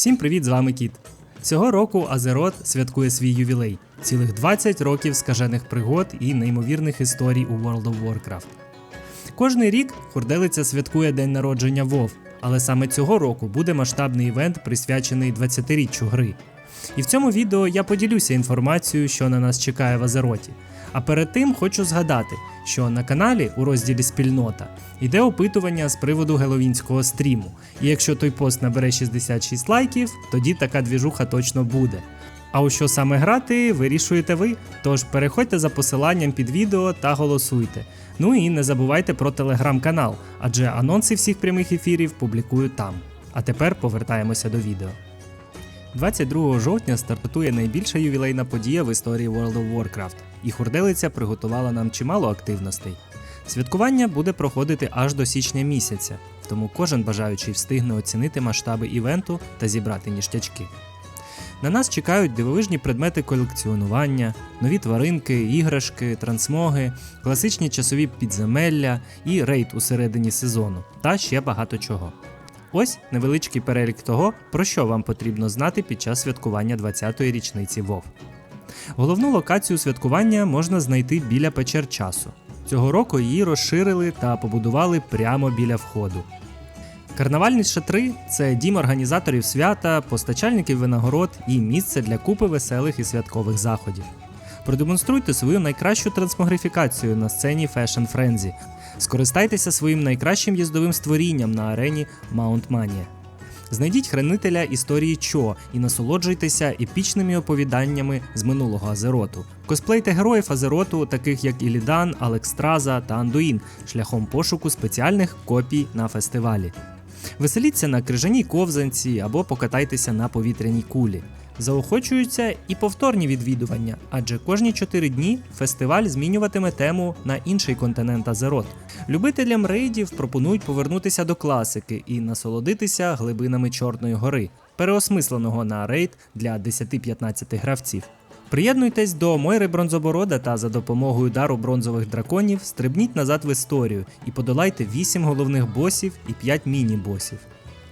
Всім привіт, з вами Кіт. Цього року Азерот святкує свій ювілей цілих 20 років скажених пригод і неймовірних історій у World of Warcraft. Кожний рік Хурделиця святкує день народження WoW, але саме цього року буде масштабний івент, присвячений 20-річчю гри. І в цьому відео я поділюся інформацією, що на нас чекає в Азероті. А перед тим хочу згадати, що на каналі у розділі Спільнота йде опитування з приводу геловінського стріму. І якщо той пост набере 66 лайків, тоді така двіжуха точно буде. А у що саме грати, вирішуєте ви. Тож переходьте за посиланням під відео та голосуйте. Ну і не забувайте про телеграм-канал, адже анонси всіх прямих ефірів публікую там. А тепер повертаємося до відео. 22 жовтня стартує найбільша ювілейна подія в історії World of Warcraft, і хурделиця приготувала нам чимало активностей. Святкування буде проходити аж до січня місяця, тому кожен бажаючий встигне оцінити масштаби івенту та зібрати ніштячки. На нас чекають дивовижні предмети колекціонування, нові тваринки, іграшки, трансмоги, класичні часові підземелля і рейд у середині сезону, та ще багато чого. Ось невеличкий перелік того, про що вам потрібно знати під час святкування 20-ї річниці WoW. Головну локацію святкування можна знайти біля печер часу. Цього року її розширили та побудували прямо біля входу. Карнавальні шатри це дім організаторів свята, постачальників винагород і місце для купи веселих і святкових заходів. Продемонструйте свою найкращу трансмогрифікацію на сцені Fashion Frenzy. Скористайтеся своїм найкращим їздовим створінням на арені Mount Mania. Знайдіть хранителя історії Чо і насолоджуйтеся епічними оповіданнями з минулого Азероту. Косплейте героїв Азероту, таких як Ілідан, Алекстраза та Андуїн, шляхом пошуку спеціальних копій на фестивалі. Веселіться на крижаній ковзанці або покатайтеся на повітряній кулі. Заохочуються і повторні відвідування, адже кожні 4 дні фестиваль змінюватиме тему на інший континент Азерот. Любителям рейдів пропонують повернутися до класики і насолодитися глибинами Чорної гори, переосмисленого на рейд для 10-15 гравців. Приєднуйтесь до Мойри Бронзоборода та за допомогою дару бронзових драконів стрибніть назад в історію і подолайте 8 головних босів і 5 міні-босів.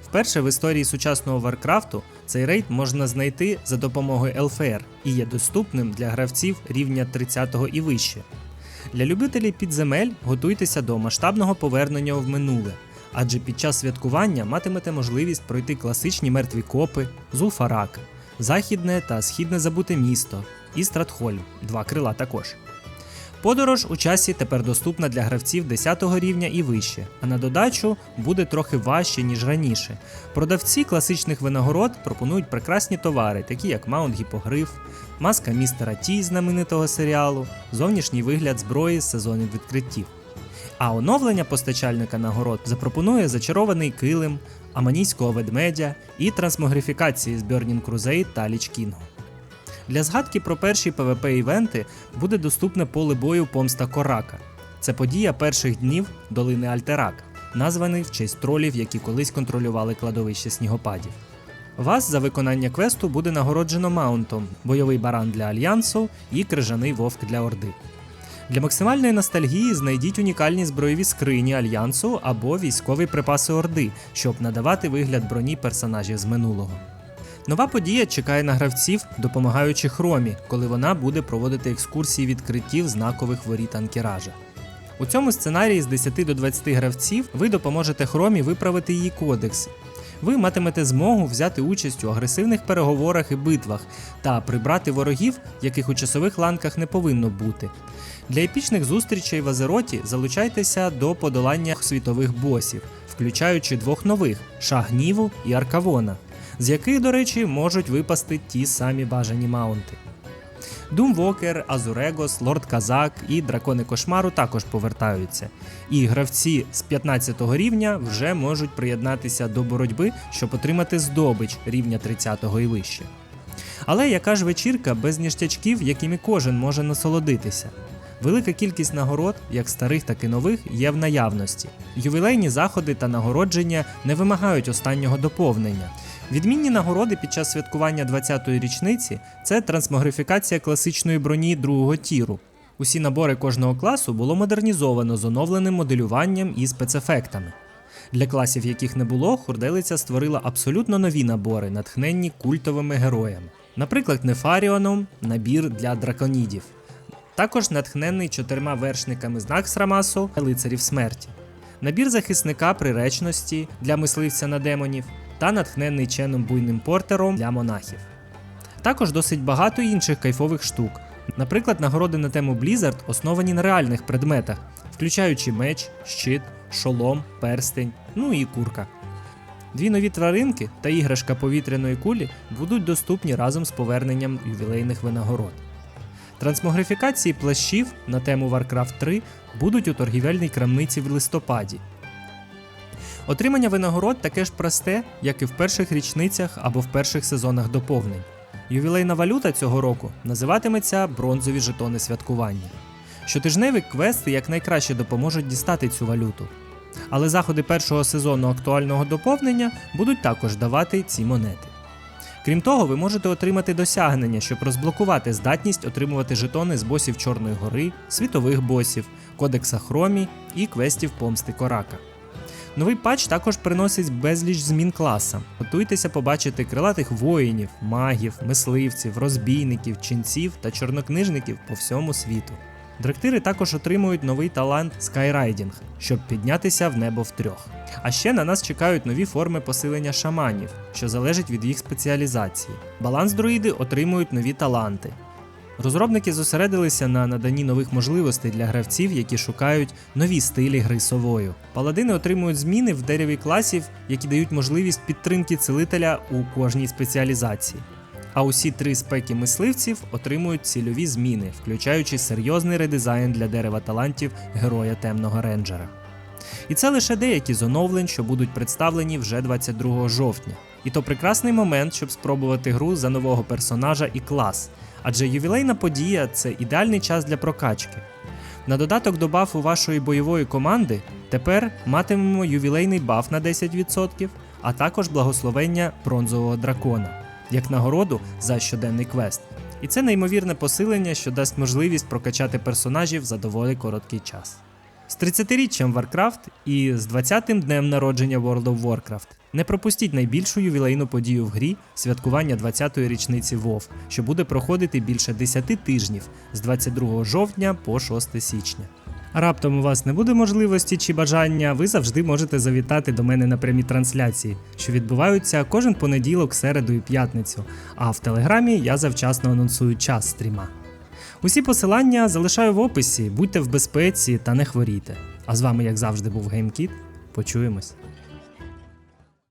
Вперше в історії сучасного Варкрафту цей рейд можна знайти за допомогою LFR і є доступним для гравців рівня 30 і вище. Для любителів підземель готуйтеся до масштабного повернення в минуле, адже під час святкування матимете можливість пройти класичні мертві копи, Зулфарак, західне та східне забуте місто і Стратхольм, два крила також. Подорож у часі тепер доступна для гравців 10 рівня і вище, а на додачу буде трохи важче, ніж раніше. Продавці класичних винагород пропонують прекрасні товари, такі як маунт гіпогриф, маска містера Ті знаменитого серіалу, зовнішній вигляд зброї з сезонів відкриттів. А оновлення постачальника нагород запропонує зачарований килим, аманійського ведмедя і трансмогрифікації з Burning Crusade та Lich King. Для згадки про перші PvP-івенти буде доступне поле бою Помста Корака. Це подія перших днів долини Альтерак, названий в честь тролів, які колись контролювали кладовище снігопадів. Вас за виконання квесту буде нагороджено маунтом, бойовий баран для альянсу і крижаний вовк для орди. Для максимальної ностальгії знайдіть унікальні збройові скрині альянсу або військові припаси орди, щоб надавати вигляд броні персонажів з минулого. Нова подія чекає на гравців, допомагаючи хромі, коли вона буде проводити екскурсії відкриттів знакових воріт анкеража. У цьому сценарії з 10 до 20 гравців ви допоможете хромі виправити її кодекс. Ви матимете змогу взяти участь у агресивних переговорах і битвах та прибрати ворогів, яких у часових ланках не повинно бути. Для епічних зустрічей в Азероті залучайтеся до подолання світових босів, включаючи двох нових Шагніву і Аркавона з яких, до речі, можуть випасти ті самі бажані маунти. Думвокер, Азурегос, Лорд Казак і Дракони Кошмару також повертаються, і гравці з 15 рівня вже можуть приєднатися до боротьби, щоб отримати здобич рівня 30-го і вище. Але яка ж вечірка без ніштячків, якими кожен може насолодитися? Велика кількість нагород, як старих, так і нових, є в наявності. Ювілейні заходи та нагородження не вимагають останнього доповнення. Відмінні нагороди під час святкування 20-ї річниці це трансмогрифікація класичної броні другого тіру. Усі набори кожного класу було модернізовано з оновленим моделюванням і спецефектами. Для класів, яких не було, хурделиця створила абсолютно нові набори, натхненні культовими героями. Наприклад, Нефаріоном набір для драконідів. Також натхнений чотирма вершниками з Наксрамасу лицарів смерті. Набір захисника приречності для мисливця на демонів та натхнений ченом буйним портером для монахів. Також досить багато інших кайфових штук. Наприклад, нагороди на тему Blizzard основані на реальних предметах, включаючи меч, щит, шолом, перстень, ну і курка. Дві нові тваринки та іграшка повітряної кулі будуть доступні разом з поверненням ювілейних винагород. Трансмогрифікації плащів на тему Warcraft 3 будуть у торгівельній крамниці в листопаді. Отримання винагород таке ж просте, як і в перших річницях або в перших сезонах доповнень. Ювілейна валюта цього року називатиметься бронзові жетони святкування. Щотижневі квести якнайкраще допоможуть дістати цю валюту. Але заходи першого сезону актуального доповнення будуть також давати ці монети. Крім того, ви можете отримати досягнення, щоб розблокувати здатність отримувати жетони з босів Чорної гори, світових босів, кодекса Хромі і квестів помсти Корака. Новий патч також приносить безліч змін класам. Готуйтеся побачити крилатих воїнів, магів, мисливців, розбійників, ченців та чорнокнижників по всьому світу. Драктири також отримують новий талант Skyrидing, щоб піднятися в небо втрьох. А ще на нас чекають нові форми посилення шаманів, що залежить від їх спеціалізації. Баланс друїди отримують нові таланти. Розробники зосередилися на наданні нових можливостей для гравців, які шукають нові стилі гри совою. Паладини отримують зміни в дереві класів, які дають можливість підтримки цілителя у кожній спеціалізації. А усі три спеки мисливців отримують цільові зміни, включаючи серйозний редизайн для дерева талантів героя темного рейнджера. І це лише деякі з оновлень, що будуть представлені вже 22 жовтня. І то прекрасний момент, щоб спробувати гру за нового персонажа і клас, адже ювілейна подія це ідеальний час для прокачки. На додаток до бафу вашої бойової команди тепер матимемо ювілейний баф на 10%, а також благословення бронзового дракона як нагороду за щоденний квест. І це неймовірне посилення, що дасть можливість прокачати персонажів за доволі короткий час. З 30-річчям Warcraft і з 20-тим днем народження World of Warcraft не пропустіть найбільшу ювілейну подію в грі святкування 20-ї річниці WoW, що буде проходити більше 10 тижнів з 22 жовтня по 6 січня. Раптом у вас не буде можливості чи бажання, ви завжди можете завітати до мене на прямі трансляції, що відбуваються кожен понеділок, середу і п'ятницю. А в телеграмі я завчасно анонсую час стріма. Усі посилання залишаю в описі, будьте в безпеці та не хворійте. А з вами, як завжди, був GameKit. Почуємось.